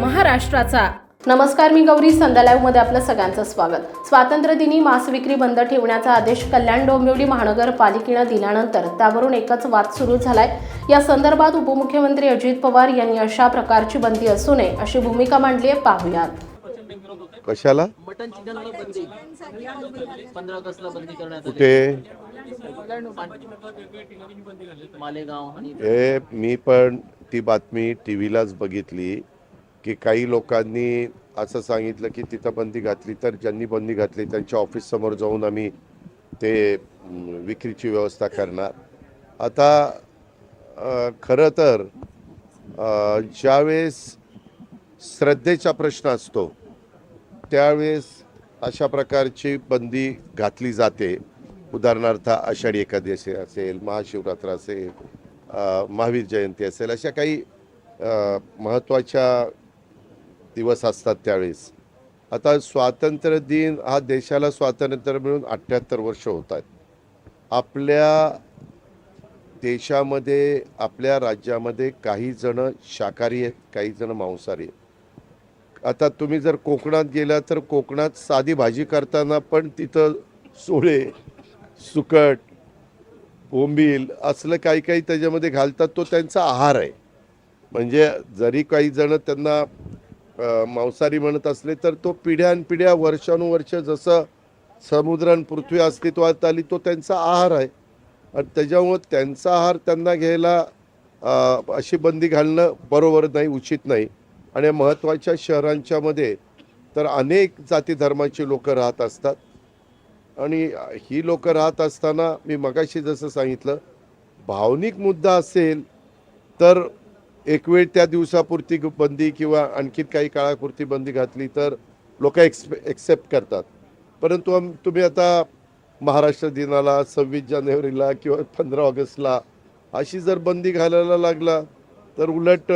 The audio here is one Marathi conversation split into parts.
महाराष्ट्राचा. नमस्कार मी गौरी संध्या लाईव्हमध्ये आपलं सगळ्यांचं स्वागत. स्वातंत्र्य दिनी मांस विक्री बंद ठेवण्याचा आदेश कल्याण डोंबिवली महानगरपालिकेनं दिल्यानंतर त्यावरून एकच वाद सुरू झालाय. या संदर्भात उपमुख्यमंत्री अजित पवार यांनी अशा प्रकारची बंदी असू नये अशी भूमिका मांडली आहे पाहुयात. कशाला? मटन चिकनला बंदी पंधरा ऑगस्टला बंदी करण्यात आली कुठे? मालेगाव आणि मी पण ती बातमी टी व्हीलाच बघितली की काही लोकांनी असं सांगितलं की तिथं बंदी घातली तर ज्यांनी बंदी घातली त्यांच्या ऑफिससमोर जाऊन आम्ही ते विक्रीची व्यवस्था करणार. आता खरं तर ज्यावेळेस श्रद्धेचा प्रश्न असतो त्यावेळेस अशा प्रकारची बंदी घातली जाते. उदाहरणार्थ आषाढी एकादशी असेल महाशिवरात्र असेल महावीर जयंती असेल अशा काही महत्त्वाच्या दिवस असतात त्यावेळेस. आता स्वातंत्र्य दिन हा देशाला स्वातंत्र्य मिळून अठ्ठ्याहत्तर वर्ष होत आहेत. आपल्या देशामध्ये आपल्या राज्यामध्ये काही जण शाकाहारी आहेत काही जण मांसाहारी आहेत. आता तुम्ही जर कोकणात गेला तर कोकणात साधी भाजी करताना पण तिथं सोळे सुकट बोंबील असलं काही काही त्याच्यामध्ये घालतात तो त्यांचा आहार आहे. म्हणजे जरी काही जण त्यांना मांसाहारी म्हणत असले तर तो पिढ्यानपिढ्या वर्षानुवर्ष जसं समुद्र आणि पृथ्वी अस्तित्वात आली तो त्यांचा आहार आहे. आणि त्याच्यामुळं त्यांचा आहार त्यांना घ्यायला अशी बंदी घालणं बरोबर नाही उचित नाही. आणि या महत्त्वाच्या शहरांच्यामध्ये तर अनेक जाती धर्माची लोकं राहत असतात. आणि ही लोक राहत असताना मी मगाशी जसं सांगितलं भावनिक मुद्दा असेल तर एक वेळ त्या दिवसापुरती बंदी किंवा आणखी काही काळापुरती बंदी घातली तर लोक एक्सपे एक्सेप्ट करतात. परंतु आम- तुम्ही आता महाराष्ट्र दिनाला सव्वीस जानेवारीला किंवा पंधरा ऑगस्टला अशी जर बंदी घालायला लागला तर उलट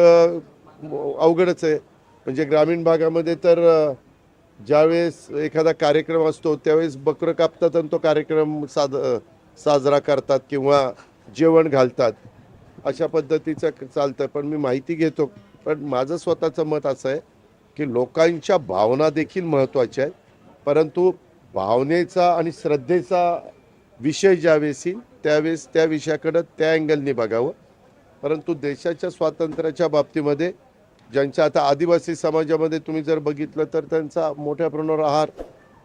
अवघडच आहे. म्हणजे ग्रामीण भागामध्ये तर ज्यावेळेस एखादा कार्यक्रम असतो त्यावेळेस बकरं कापतात आणि तो कार्यक्रम साद साजरा करतात किंवा जेवण घालतात. अशा पद्धतीचं चालतं. पण मी माहिती घेतो. पण माझं स्वतःचं मत असं आहे की लोकांच्या भावना देखील महत्त्वाच्या आहेत. परंतु भावनेचा आणि श्रद्धेचा विषय ज्यावेळेस येईल त्यावेळेस त्या विषयाकडं त्या अँगलने बघावं. परंतु देशाच्या स्वातंत्र्याच्या बाबतीमध्ये ज्यांच्या आता आदिवासी समाजामध्ये तुम्ही जर बघितलं तर त्यांचा मोठ्या प्रमाणावर आहार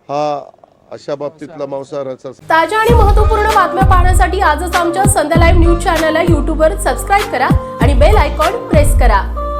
हा अशा बाबतीतला मांसाहाराचा ताज्या आणि महत्त्वपूर्ण बातम्या पाहण्यासाठी आजच आमच्या संध्या लाईव्ह न्यूज चॅनलला यूट्यूबवर सबस्क्राईब करा आणि बेल आयकॉन प्रेस करा.